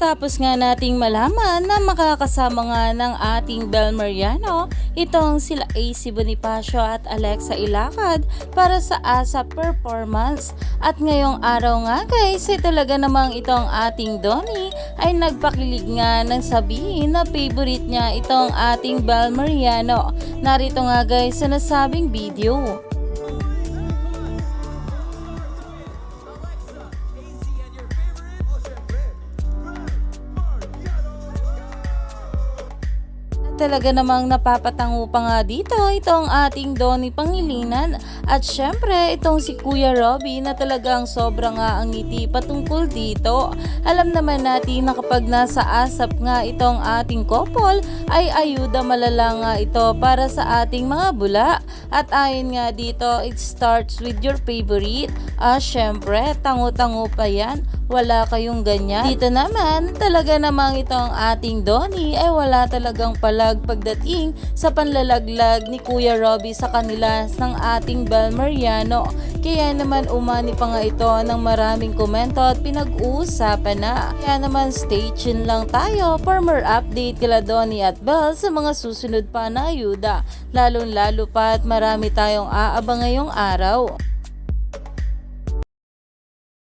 Tapos nga nating malaman na makakasama nga ng ating Bel Mariano itong sila AC Bonifacio at Alexa Ilacad para sa ASA performance. At ngayong araw nga guys ay talaga namang itong ating Donnie ay nagpakilig nga ng sabihin na favorite niya itong ating Bel Mariano. Narito nga guys sa nasabing video. Talaga namang napapatango pa nga dito itong ating Donnie Pangilinan at syempre itong si Kuya Robby na talagang sobra nga ang ngiti patungkol dito. Alam naman natin na kapag nasa asap nga itong ating couple ay ayuda malala nga ito para sa ating mga bula. At ayon nga dito, it starts with your favorite. Ah, syempre, tango-tango pa yan. Wala kayong ganyan. Dito naman, talaga namang itong ating Donnie ay wala talagang palag pagdating sa panlalaglag ni Kuya Robby sa kanila ng ating Bel Mariano. Kaya naman umani pa nga ito ng maraming komento at pinag-uusapan na. Kaya naman stay tuned lang tayo for more update kila Donnie at Bel sa mga susunod pa na ayuda. Lalong lalo pa at marami tayong aabang ngayong araw.